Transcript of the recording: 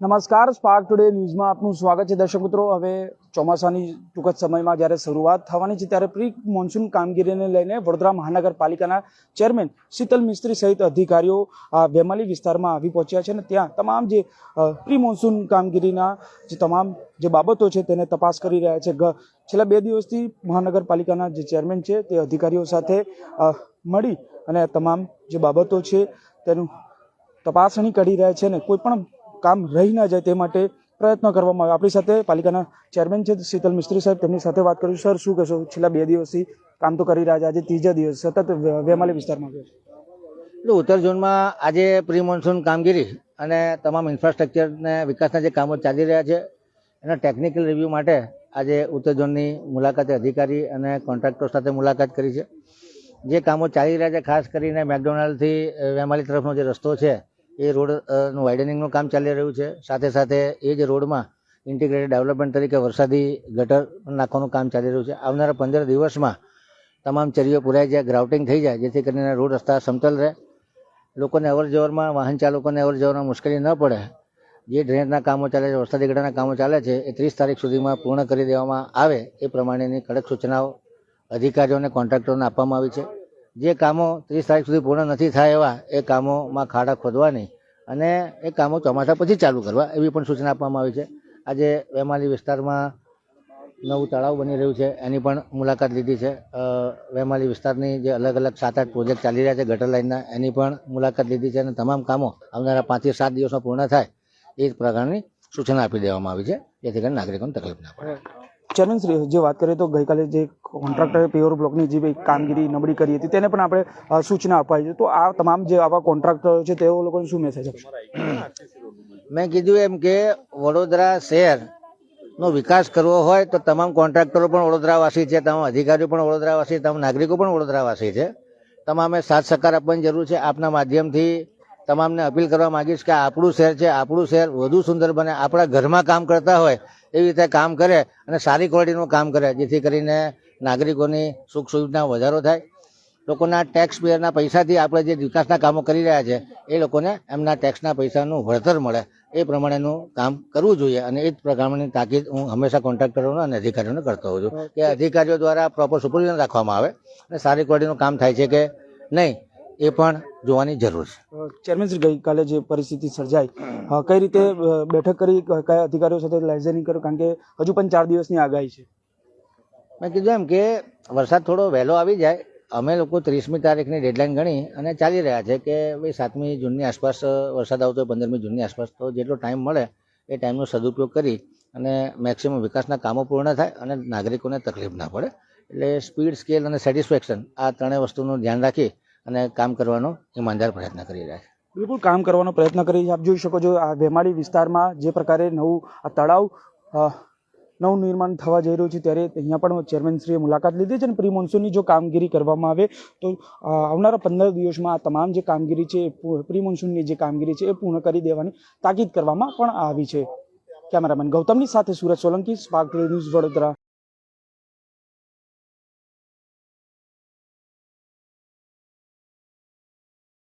નમસ્કાર spark today ન્યૂઝમાં આપનું સ્વાગત છે. દર્શક મિત્રો, હવે ચોમાસાની ટૂંક જ સમયમાં જ્યારે શરૂઆત થવાની છે, ત્યારે પ્રી મોન્સૂન કામગીરીને લઈને વડોદરા મહાનગરપાલિકાના ચેરમેન શીતલ મિસ્ત્રી સહિત અધિકારીઓ આ વેમાલી વિસ્તારમાં આવી પહોંચ્યા છે અને ત્યાં તમામ જે પ્રી મોન્સૂન કામગીરીના જે તમામ જે બાબતો છે તેને તપાસ કરી રહ્યા છે. છેલ્લા બે દિવસથી મહાનગરપાલિકાના જે ચેરમેન છે, તે અધિકારીઓ સાથે મળી અને તમામ જે બાબતો છે તેનું તપાસણી કરી રહ્યા છે અને કોઈ પણ કામ રહી ન જાય તે માટે પ્રયત્ન કરવામાં આવે. આપણી સાથે પાલિકાના ચેરમેન છે શીતલ મિસ્ત્રી સાહેબ, તેમની સાથે વાત કરીશું. સર, શું કહેશો? છેલ્લા બે દિવસથી કામ તો કરી રહ્યા છે, આજે ત્રીજા દિવસ. સતત વેમાલી વિસ્તારમાં ગયો એટલે ઉત્તર ઝોનમાં આજે પ્રી મોન્સૂન કામગીરી અને તમામ ઇન્ફ્રાસ્ટ્રક્ચરને વિકાસના જે કામો ચાલી રહ્યા છે, એના ટેકનિકલ રિવ્યૂ માટે આજે ઉત્તર ઝોનની મુલાકાતે અધિકારી અને કોન્ટ્રાક્ટર સાથે મુલાકાત કરી છે. જે કામો ચાલી રહ્યા છે, ખાસ કરીને મેકડોનાલ્ડથી વેમાલી તરફનો જે રસ્તો છે એ રોડનું વાઇડનિંગનું કામ ચાલી રહ્યું છે. સાથે સાથે એ જ રોડમાં ઇન્ટિગ્રેટેડ ડેવલપમેન્ટ તરીકે વરસાદી ગટર નાખવાનું કામ ચાલી રહ્યું છે. આવનારા પંદર દિવસમાં તમામ ચરીઓ પુરાઈ જાય ગ્રાઉટિંગ થઈ જાય, જેથી કરીને રોડ રસ્તા સમતલ રહે. લોકોને અવર જવરમાં વાહન ચાલકોને અવર જવરમાં મુશ્કેલી ન પડે. જે ડ્રેનેજના કામો ચાલે છે, વરસાદી ગટરના કામો ચાલે છે, એ ત્રીસ તારીખ સુધીમાં પૂર્ણ કરી દેવામાં આવે એ પ્રમાણેની કડક સૂચનાઓ અધિકારીઓને કોન્ટ્રાક્ટરોને આપવામાં આવી છે. જે કામો ત્રીસ તારીખ સુધી પૂર્ણ નથી થાય એવા, એ કામોમાં ખાડા ખોદવાની અને એ કામો ચોમાસા પછી ચાલુ કરવા એવી પણ સૂચના આપવામાં આવી છે. આજે વેમાલી વિસ્તારમાં નવું તળાવ બની રહ્યું છે. એની પણ મુલાકાત લીધી છે. વેમાલી વિસ્તારની જે અલગ અલગ સાત આઠ પ્રોજેક્ટ ચાલી રહ્યા છે ગટર લાઇનના એની પણ મુલાકાત લીધી છે અને તમામ કામો આવનારા પાંચથી સાત દિવસમાં પૂર્ણ થાય એ પ્રકારની સૂચના આપી દેવામાં આવી છે. જેથી કરીને નાગરિકોને તકલીફ ના પડે. ચેરમેન જે વાત કરીએ તો ગઈકાલે જે કોન્ટ્રાક્ટરે પેવર બ્લોકની જે કામગીરી નબળી કરી હતી તેને પણ આપણે સૂચના અપાઈ છે. તો આ તમામ જે આવા કોન્ટ્રાક્ટરો છે તેઓ લોકોને શું મેસેજ આપશો? મેં કીધું એમ કે વડોદરા શહેર નો વિકાસ કરવો હોય તો તમામ કોન્ટ્રાક્ટરો પણ વડોદરાવાસી છે તમામ અધિકારીઓ પણ વડોદરાવાસી તમામ નાગરિકો પણ વડોદરાવાસી છે. તમામે સાથ સહકાર આપવાની જરૂર છે. આપના માધ્યમથી તમામને અપીલ કરવા માગીશ કે આપણું શહેર છે આપણું શહેર વધુ સુંદર બને આપણા ઘરમાં કામ કરતા હોય એવી રીતે કામ કરે અને સારી ક્વોલિટીનું કામ કરે જેથી કરીને નાગરિકોની સુખ સુવિધા વધારો થાય. લોકોના ટેક્સ પેયરના પૈસાથી આપણે જે વિકાસના કામો કરી રહ્યા છે એ લોકોને એમના ટેક્સના પૈસાનું વળતર મળે. એ પ્રમાણેનું કામ કરવું જોઈએ અને એ જ પ્રકારની તાકીદ હું હંમેશા કોન્ટ્રાક્ટરોને અને અધિકારીઓને કરતો હોઉં છું કે અધિકારીઓ દ્વારા પ્રોપર સુપરવિઝન રાખવામાં આવે અને સારી ક્વોલિટીનું કામ થાય છે કે નહીં. એ પણ જોવાની જરૂર છે. ચેરમેન શ્રી ગઈકાલે જે પરિસ્થિતિ સર્જાઈ કઈ રીતે બેઠક કરી કયા અધિકારીઓ સાથે લાઇઝનિંગ કર્યું? કારણ કે હજુ પણ ચાર દિવસની આગાહી છે. મેં કીધું એમ કે વરસાદ થોડો વહેલો આવી જાય. અમે લોકો ત્રીસમી તારીખની ડેડલાઇન ગણી અને ચાલી રહ્યા છે કે ભાઈ સાતમી જૂનની આસપાસ વરસાદ આવતો હોય પંદરમી જૂનની આસપાસ તો જેટલો ટાઈમ મળે એ ટાઈમનો સદુપયોગ કરી અને મેક્સિમમ વિકાસના કામો પૂર્ણ થાય અને નાગરિકોને તકલીફ ના પડે. એટલે સ્પીડ સ્કેલ અને સેટિસ્ફેક્શન આ ત્રણેય વસ્તુનું ધ્યાન રાખી અને કામ કરવાનો ઈમાનદાર પ્રયત્ન કરી રહ્યા છે. બિલકુલ કામ કરવાનો પ્રયત્ન કરી આપ જોઈ શકો છો, આ વેમાળી વિસ્તારમાં જે પ્રકારે નવું, આ તળાવ નવું નિર્માણ થવા જઈ રહ્યું છે, ત્યારે અહીંયા પણ ચેરમેનશ્રીએ મુલાકાત લીધી છે અને પ્રી મોન્સૂનની જો કામગીરી કરવામાં આવે, તો આવનારા પંદર દિવસમાં આ તમામ જે કામગીરી છે પ્રી મોન્સૂનની જે કામગીરી છે, એ પૂર્ણ કરી દેવાની તાકીદ કરવામાં પણ આવી છે. કેમેરામેન ગૌતમની સાથે સુરત સોલંકી, સ્પાર્ક ન્યૂઝ વડોદરા.